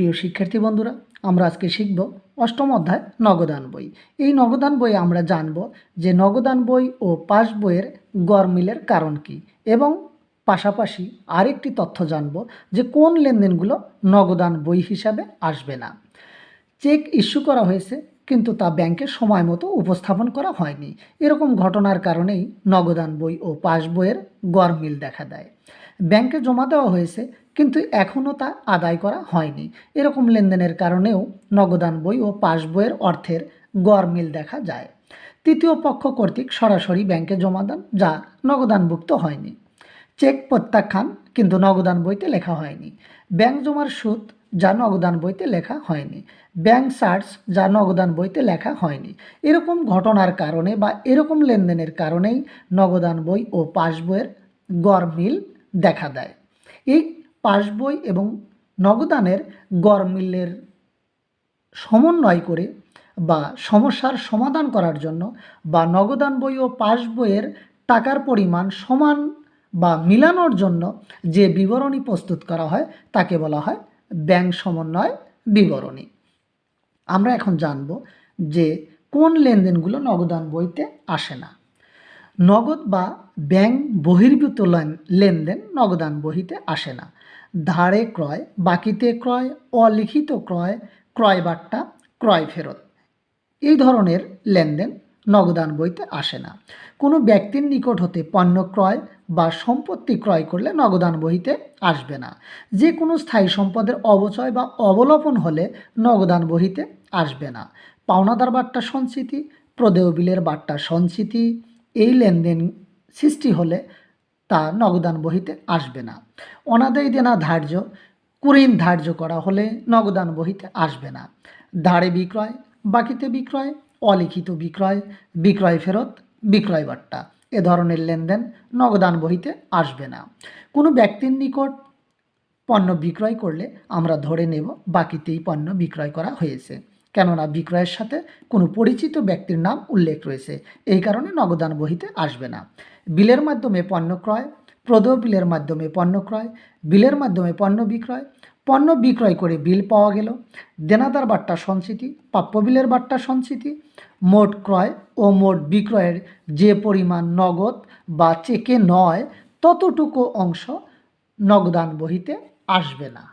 প্রিয় শিক্ষার্থী বন্ধুরা, আমরা আজকে শিখব অষ্টম অধ্যায় নগদান বই। এই নগদান বই আমরা জানব যে নগদান বই ও পাশ বইয়ের গরমিলের কারণ কি এবং পাশাপাশি আরেকটি তথ্য জানব যে কোন লেনদেনগুলো নগদান বই হিসাবে আসবে না। চেক ইস্যু করা হয়েছে কিন্তু তা ব্যাংকে সময় মতো উপস্থাপন করা হয়নি। এরকম ঘটনার কারণেই নগদান বই ও পাসবইয়ের গরমিল দেখা দেয়। ব্যাংকে জমা দেওয়া হয়েছে, কিন্তু এখনও তা আদায় করা হয়নি। এরকম লেনদেনের কারণেও নগদান বই ও পাসবইয়ের অর্থের গরমিল দেখা যায়। তৃতীয় পক্ষ কর্তৃক সরাসরি ব্যাংকে জমা দেন, যা নগদানভুক্ত হয়নি। চেক প্রত্যাখ্যান, কিন্তু নগদান বইতে লেখা হয়নি। ব্যাংক জমার সুদ যা নগদান বইতে লেখা হয়নি। ব্যাংক চার্জ যা নগদান বইতে লেখা হয়নি। এরকম ঘটনার কারণে বা এরকম লেনদেনের কারণেই নগদান বই ও পাস বইয়ের গরমিল দেখা দেয়। এই পাস বই এবং নগদানের গরমিলের সমন্বয় করে বা সমস্যার সমাধান করার জন্য বা নগদান বই ও পাসবইয়ের টাকার পরিমাণ সমান বা মিলানোর জন্য যে বিবরণী প্রস্তুত করা হয় তাকে বলা হয় ব্যাংক সমন্বয় বিবরণী। আমরা এখন জানব যে কোন লেনদেনগুলো নগদান বইতে আসে না। নগদ বা ব্যাংক বহির্ভূত লেনদেন নগদান বহিতে আসে না। ধারে ক্রয়, বাকিতে ক্রয়, অলিখিত ক্রয় ক্রয় বাট্টা ক্রয় ফেরত। এই ধরনের লেনদেন নগদান বইতে আসে না। কোনো ব্যক্তির নিকট হতে পণ্য ক্রয় বা সম্পত্তি ক্রয় করলে নগদান বহিতে আসবে না। যে কোনো স্থায়ী সম্পদের অবচয় বা অবলোপন হলে নগদান বহিতে আসবে না। পাওনাদার বার্তা সঞ্চিতি, প্রদেয় বিলের বার্তা সঞ্চিতি, এই লেনদেন সৃষ্টি হলে তা নগদান বহিতে আসবে না। অনাদায়ী দেনা ধার্য, কুরিন ধার্য করা হলে নগদান বহিতে আসবে না। ধারে বিক্রয়, বাকিতে বিক্রয় অলিখিত বিক্রয় বিক্রয় ফেরত, বিক্রয় বাট্টা এ ধরনের লেনদেন নগদান বহিতে আসবে না। কোনো ব্যক্তির নিকট পণ্য বিক্রয় করলে আমরা ধরে নেব বাকিতেই পণ্য বিক্রয় করা হয়েছে। কেননা বিক্রয়ের সাথে কোনো পরিচিত ব্যক্তির নাম উল্লেখ রয়েছে। এই কারণে নগদান বহিতে আসবে না। বিলের মাধ্যমে পণ্য ক্রয় প্রদেয় বিলের মাধ্যমে পণ্য ক্রয়, বিলের মাধ্যমে পণ্য বিক্রয় পণ্য বিক্রয় করে বিল পাওয়া গেল। দেনাদার বার্তা সঞ্চিতি, প্রাপ্য বিলের বার্তা সঞ্চিতি, মোট ক্রয় ও মোট বিক্রয়ের যে পরিমাণ নগদ বা চেকে নয়, ততটুকু অংশ নগদান বহিতে আসবে না।